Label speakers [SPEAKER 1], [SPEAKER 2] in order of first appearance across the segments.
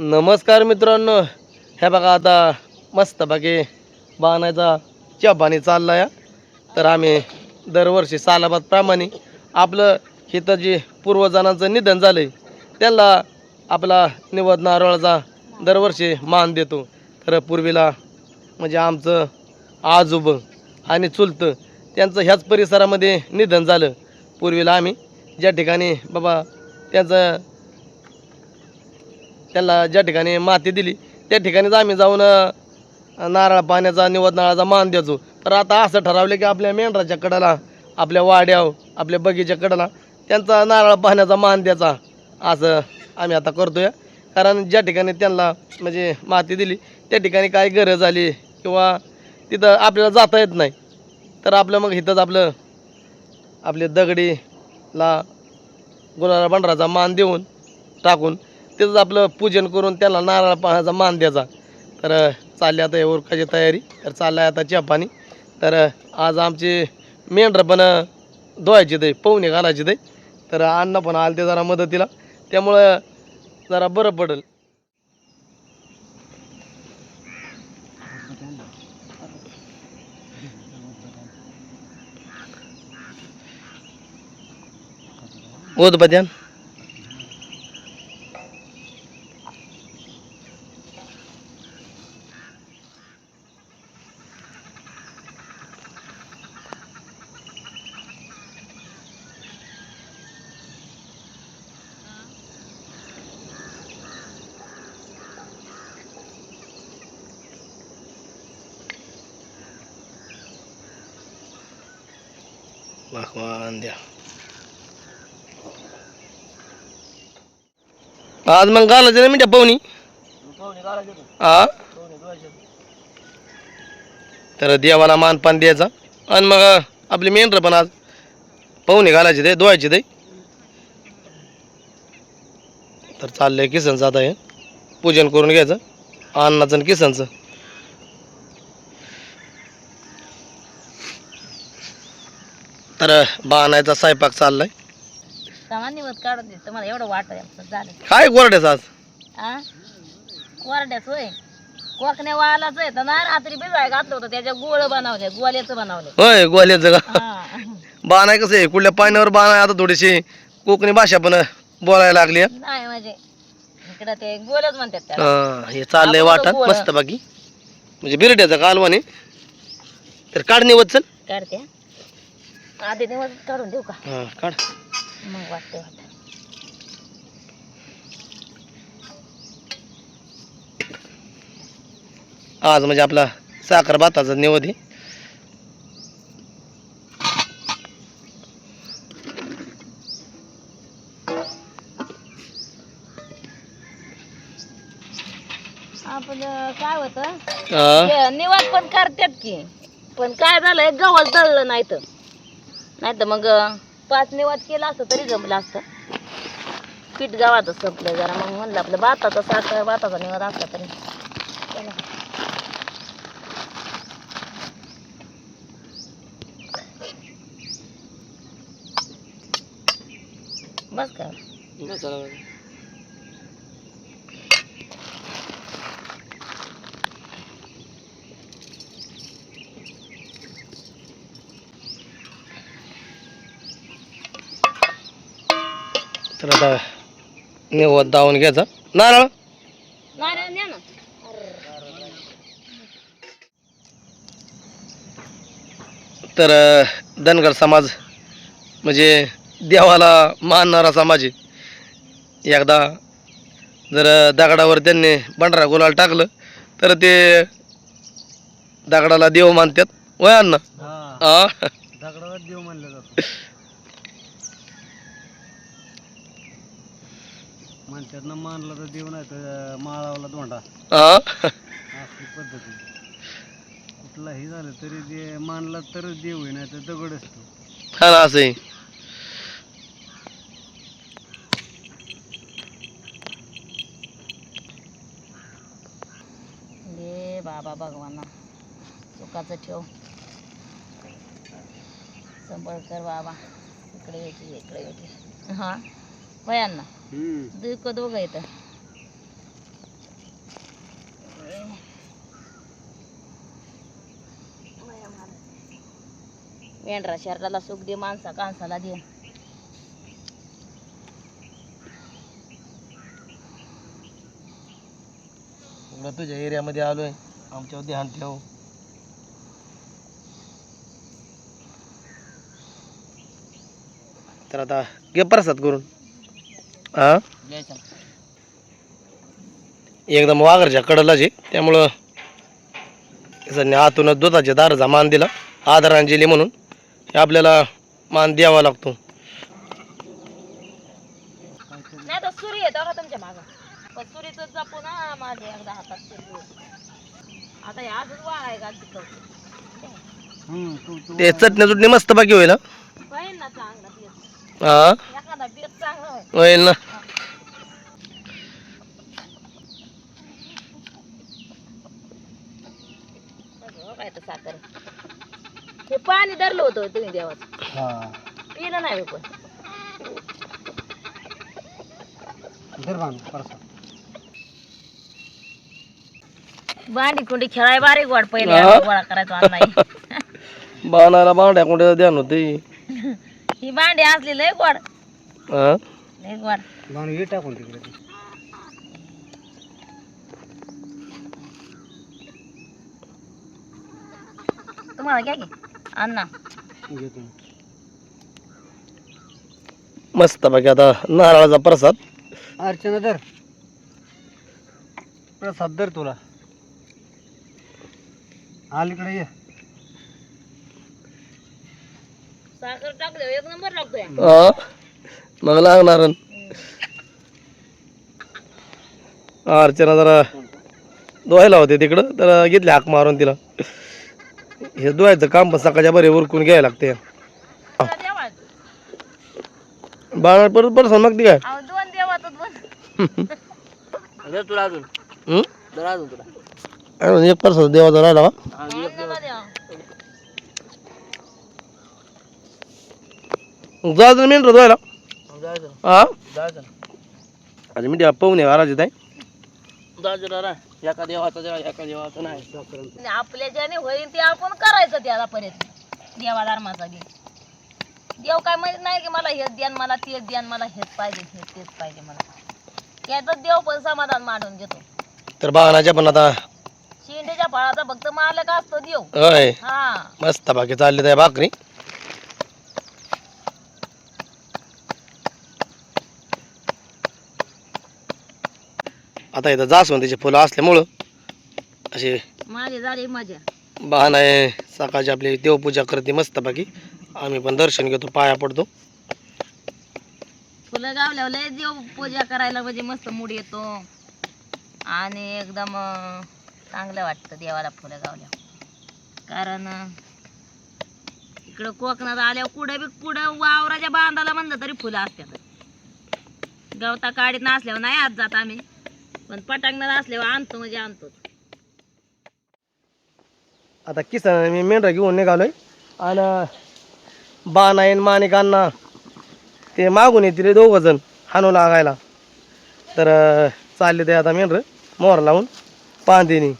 [SPEAKER 1] नमस्कार मित्रांनो. हे बघा आता मस्त बाकी बाणायचा चहा चालला या तर आम्ही दरवर्षी सालाबादप्रमाणे आपलं इथं जे पूर्वजांचं निधन झालं आहे त्यांना आपला निवद नारळाचा दरवर्षी मान देतो. तर पूर्वीला म्हणजे आमचं आजोबं आणि चुलतं त्यांचं ह्याच परिसरामध्ये निधन झालं. पूर्वीला आम्ही ज्या ठिकाणी बाबा त्यांचं त्यांना ज्या ठिकाणी माती दिली त्या ठिकाणीच आम्ही जाऊन नारळ पाण्याचा निवद नारळाचा मान द्यायचो. तर आता असं ठरवलं की आपल्या मेंढराच्या कडाला आपल्या वाड्याव आपल्या बगीच्या कडाला त्यांचा नारळ पाण्याचा मान द्यायचा. असं आम्ही आता करतोय. कारण ज्या ठिकाणी त्यांना म्हणजे माती दिली त्या ठिकाणी काय गरज आली किंवा तिथं आपल्याला जाता येत नाही तर आपलं मग इथंच आपलं आपले दगडीला गुलाला बंडराचा मान देऊन टाकून त्याचं आपलं पूजन करून त्याला नारळ पाण्याचा मान द्यायचा. तर चालली आता उरकाची तयारी. तर चालला आता चहा पाणी तर आज आमची मेंढरं पण धुवायचे दे पोहणे घालायचे दे तर अण्णा पण आले ते जरा मदतीला. त्यामुळं जरा बरं पडेल. उदबद्यान भगवान द्या आज मग घालायचं ना मिठ्या पाहुणी? हा? तर देवाला मानपान द्यायचा. आणि मग आपली मेंढर पण आज पाहुणे घालायचे ते धुवायचे ते. तर चाललंय किसनचं आता हे. पूजन करून घ्यायचं. अन्नाचं आणि किसनचं. तर बाणायचा स्वयंपाक चाललाय.
[SPEAKER 2] निवत काढून दे तुम्हाला एवढं वाटत झालं.
[SPEAKER 1] काय गोरड्याचं आज?
[SPEAKER 2] आ? कोरड्याच होय. कोकण्या वालाच आहे तर ना रात्री भिजाय घातलं होतं त्याच्या गोळ बनवले गोल्याचं बनवले.
[SPEAKER 1] होय गोल्याचं का?
[SPEAKER 2] हा.
[SPEAKER 1] बाण आहे कसं आहे? कुठल्या पाण्यावर बाण आहे आता थोडीशी? कोकणी भाषा पण बोलायला लागली आहे.
[SPEAKER 2] नाही म्हणजे इकडं ते गोलच म्हणतात त्याला.
[SPEAKER 1] हा, हे चाललंय वाटत. मस्त बाकी. म्हणजे बिरड्याचा कालवाने तर काढ निवत चल
[SPEAKER 2] काढते. आधी निवत काढून देऊ का?
[SPEAKER 1] हा काढ.
[SPEAKER 2] मग वाटते वाटत.
[SPEAKER 1] आज म्हणजे आपला साखर भाताचा निवद आहे.
[SPEAKER 2] आपलं काय होतं? निवात पण करतात की. पण काय झालंय गव्हाच दळलं नाही तर नाही तर मग पाच निवाद केला असतं तरी जमलं असतं. पीठ गावातच संपलं जरा मग म्हणलं आपलं भाताचा साखर भाताचा निवाद असला तरी. चला. बस का?
[SPEAKER 1] तर आता निवद दावून घ्यायचा. नारळ. तर धनगर समाज म्हणजे देवाला मानणारा समाज आहे. एकदा जर दगडावर त्यांनी बंडरा गुलाल टाकलं तर ते दगडाला देव मानतात. वयांना हा.
[SPEAKER 3] दगडावर देव म्हणलं जातं. म्हणतात ना मानला तर देव नाही तर माळावला
[SPEAKER 1] हा?
[SPEAKER 3] असली पद्धती. कुठलाही झालं तरी जे मानला तरच देव आहे नाही तर दगड असतो.
[SPEAKER 1] हा ना असं आहे.
[SPEAKER 2] ये बाबा भगवाना. सुखाचं ठेव. संबळ कर बाबा. इकडे येते इकडे येते हा? वयांना दुखत बघायचं मेंढरा शरीराला सुख दे माणसा कांसाला दे.
[SPEAKER 1] तुला तुझ्या एरियामध्ये आलोय. आमच्यावर ध्यान ठेव. तर आता गे प्रसाद करून. हा? एकदम वाघरच्या कडलाच आहे. त्यामुळं सध्या आतूनच दुधाच्या दाराचा मान दिला. आदरांजली म्हणून. हे आपल्याला मान द्यावा लागतो.
[SPEAKER 2] नाही तर सुरी येतो का तुमच्या मागं? पण सुरीच जपू ना माझे एकदा हातात सुरी. आता हे अजून वाळाय का तिथं?
[SPEAKER 3] हम्म, तू
[SPEAKER 1] चटणी चुटणी मस्त बाकी होईल हा?
[SPEAKER 2] ना चांगला
[SPEAKER 1] हा?
[SPEAKER 2] होईल
[SPEAKER 1] ना.
[SPEAKER 2] साखर हे पाणी धरलं होतं तुम्ही देवाचं.
[SPEAKER 3] हा.
[SPEAKER 2] पिलं नाही पण.
[SPEAKER 3] धर बांध परसा
[SPEAKER 2] भांडी कुंडी खेळाय बारीक वाट पहिले
[SPEAKER 1] हा?
[SPEAKER 2] गोळा करायचा नाही.
[SPEAKER 1] बाणाला बांड्या कोणत्या ध्यान होते
[SPEAKER 2] ही भांडी असली लय गोड.
[SPEAKER 1] हा?
[SPEAKER 2] लय गोड
[SPEAKER 3] बांध हे टाकून तिकडे. ते.
[SPEAKER 2] तुम्हाला घ्या की. अण्णा
[SPEAKER 3] घेतो
[SPEAKER 1] मस्त बाकी आता नारळाचा प्रसाद.
[SPEAKER 3] अर्चना धर. प्रसाद धर तुला. अलीकडे ये.
[SPEAKER 2] साखर टाकले एक नंबर लागतोय.
[SPEAKER 1] हा? मग लागणार अर्चना जरा धुवायला होते तिकडं तर घेतले हाक मारून तिला. हे धुवायचं काम पण सकाळच्या बरे उरकून घ्यायला लागते. बाळा परत परत मग ती काय?
[SPEAKER 3] तुला अजून.
[SPEAKER 1] हं?
[SPEAKER 3] अजून तुला.
[SPEAKER 1] एक प्रसाद देवाचा राहिला जायचं मेन धुवायला. हा अरे मी पाहुणे ताई.
[SPEAKER 3] जायचं रा एका देवाचा देवा एका देवाचा नाही.
[SPEAKER 2] आणि आपल्या ज्याने होईल ते आपण करायचं त्याला परत. देवा धर्माचा घे देव काय म्हणत नाही की मला हेच द्यान मला तेच द्यान मला हेच पाहिजे हेच तेच पाहिजे मला. त्याचं देव पण समाधान मांडून घेतो.
[SPEAKER 1] तर बाणाच्या पण आता
[SPEAKER 2] शेंडीच्या फळाचा फक्त मालक असतो देव.
[SPEAKER 1] होय.
[SPEAKER 2] हा.
[SPEAKER 1] मस्त बाकी चालली त्या भाकरी. आता इथं जास्वंदीची फुलं असल्यामुळं अशी
[SPEAKER 2] माझी झाली मजा.
[SPEAKER 1] बहाण आहे. सकाळची आपली देवपूजा करते मस्त बाकी आम्ही पण दर्शन घेतो पाया पडतो.
[SPEAKER 2] फुलं गावल्यावर लय देव पूजा करायला म्हणजे मस्त मूड येतो. आणि एकदम अं, चांगलं वाटतं देवाला फुलं गावल्यावर. कारण अं, इकडं कोकणात आल्यावर कुठं बी कुठं वावराच्या बांधाला म्हणलं तरी फुलं असतात गवता काढीत नसल्यावर नाही आज जात आम्ही. पण पटांगणात असल्यावर आणतो म्हणजे आणतोच.
[SPEAKER 1] आता किसन मी मेंढरा घेऊन निघालोय. आणि बाण माणिकांना ते मागून येतील रे दोघं जण हाणू लागायला. तर चालले ते आता मेंढर मोहर लावून पांदिनी.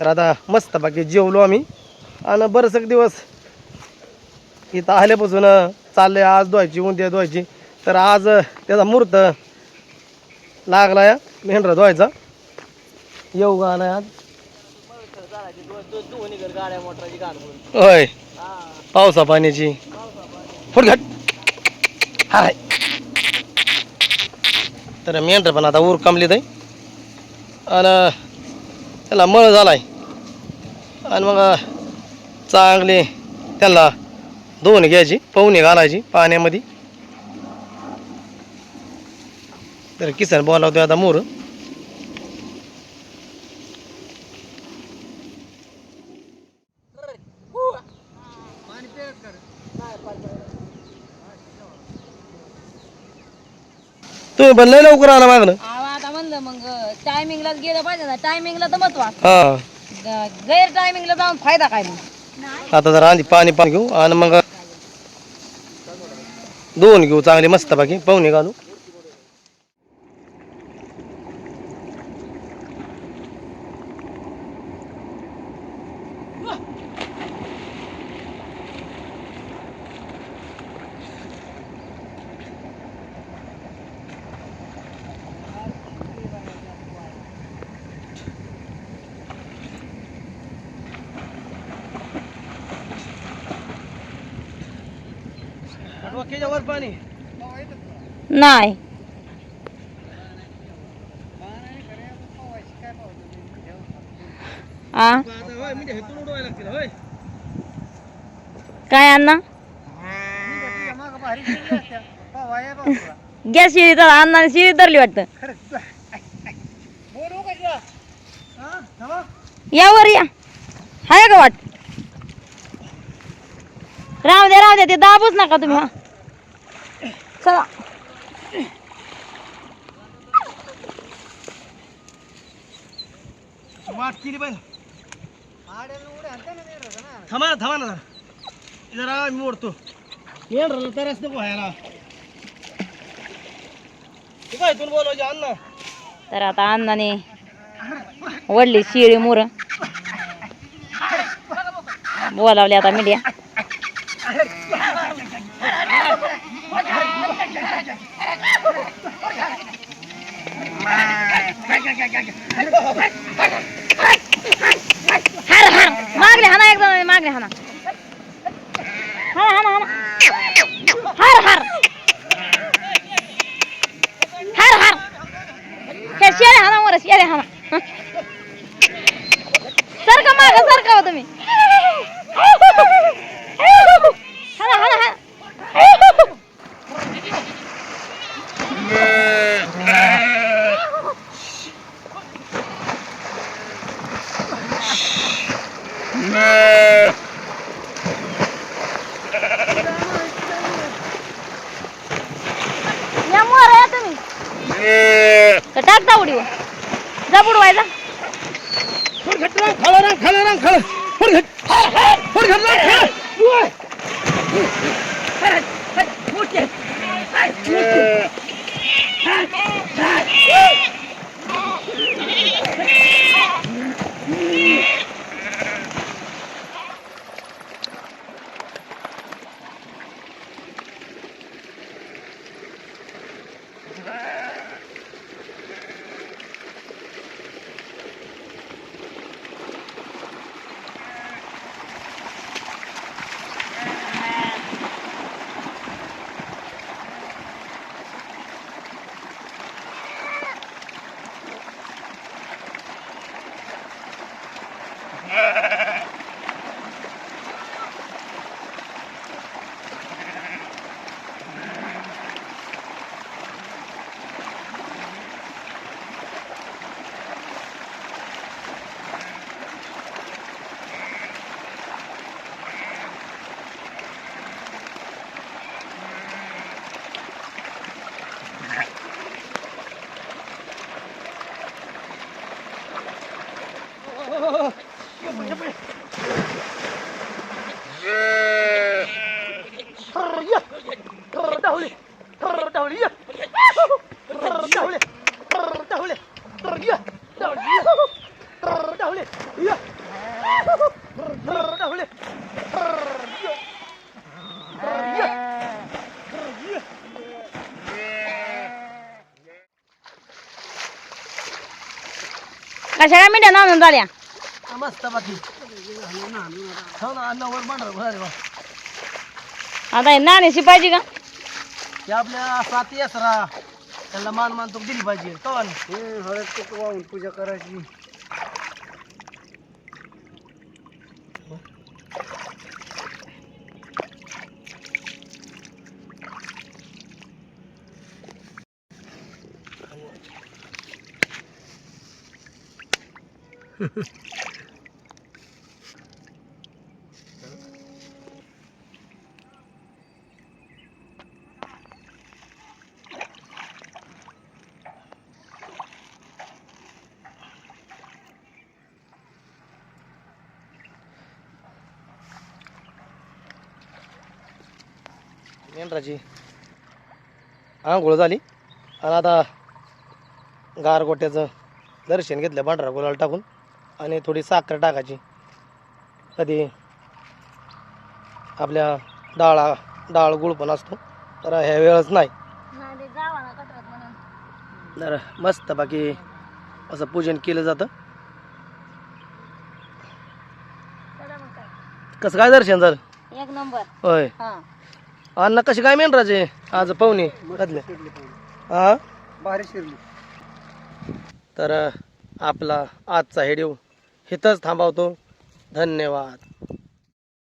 [SPEAKER 1] तर आता मस्त बाकी जेवलो आम्ही. आणि बरंच दिवस इथं आल्यापासून चाललंय आज धुवायची उद्या धुवायची. तर आज त्याचा मुहूर्त लागला या मेंढरा धुवायचा. येऊ का नाही आज होय. पावसा पाण्याची. फुटघट हाय. तर मेंढर पण आता ऊर कमलीत आहे. आणि त्याला मळ झालाय. आणि मग चांगले त्याला धुवून घ्यायची पवनी घालायची पाण्यामध्ये. तर किसन बोलावतोय आता मोर. तुम्ही पण लय लवकर आला मागणं.
[SPEAKER 2] आता म्हणलं मग टायमिंगला गेलं पाहिजे ना टायमिंगला तर
[SPEAKER 1] हा.
[SPEAKER 2] गैर टायमिंगला जाऊन फायदा काय मग?
[SPEAKER 1] आता जरा आधी पाणी पाणी घेऊ आणि मग धुवून घेऊ चांगली मस्त बाकी. पाहुणे घालू. डोक्याच्या वर पाणी?
[SPEAKER 2] नाही. आ?
[SPEAKER 1] म्हणजे
[SPEAKER 2] काय अण्णा? गॅस शिळी तर अण्णाने शिळी धरली वाटतं. यावर या. हाय का वाट? राहू द्या राहू द्या ते दाबूच नका तुम्ही हा चला
[SPEAKER 1] वाट केली पाहिजे थांबा ना थांबा ना जरा मी मोडतो येण राहिलं तरच नको व्हायला तू काय इथून बोलवायचे अण्णा
[SPEAKER 2] तर आता अण्णाने वडली शिळी मुर बोलावली आता मीडिया हार हार मागले हाना एकदम मागले हाना. हाना हाना हाना. हार हार. हार हार. हे शेळे हाना वर शेळे हाना. सारखं माग सारखा हो तुम्ही हाना हाना हाना या मोर या तुम्ही तर टाकता उडी जा. बुडवायचा
[SPEAKER 1] खाला रांग खाला.
[SPEAKER 2] कशाला मीडिया नांदून झाल्या
[SPEAKER 1] मस्त बाकी. हो ना अन्नावर मांडर अरे वा
[SPEAKER 2] आता हे नाण्याशी पाहिजे का?
[SPEAKER 1] हे आपल्या सात येसरा त्यांना मान मान तो दिली पाहिजे.
[SPEAKER 3] वाहून पूजा करायची.
[SPEAKER 1] मेंढराची आंघोळ झाली. आणि आता गारगोट्याचं दर्शन घेतलं पांढरा गुलाल टाकून. आणि थोडी साखर टाकायची. कधी आपल्या डाळा डाळ गुळ पण असतो. तर ह्या वेळच नाही. तर मस्त बाकी असं पूजन केलं जातं. कसं काय दर्शन झालं?
[SPEAKER 2] एक नंबर.
[SPEAKER 1] होय.
[SPEAKER 2] हा.
[SPEAKER 1] अण्णा कशी काय मेंढराचे? आज पाहुणे घातले हा?
[SPEAKER 3] भारी शिरली.
[SPEAKER 1] तर आपला आजचा हेडिओ इथंच थांबवतो. धन्यवाद.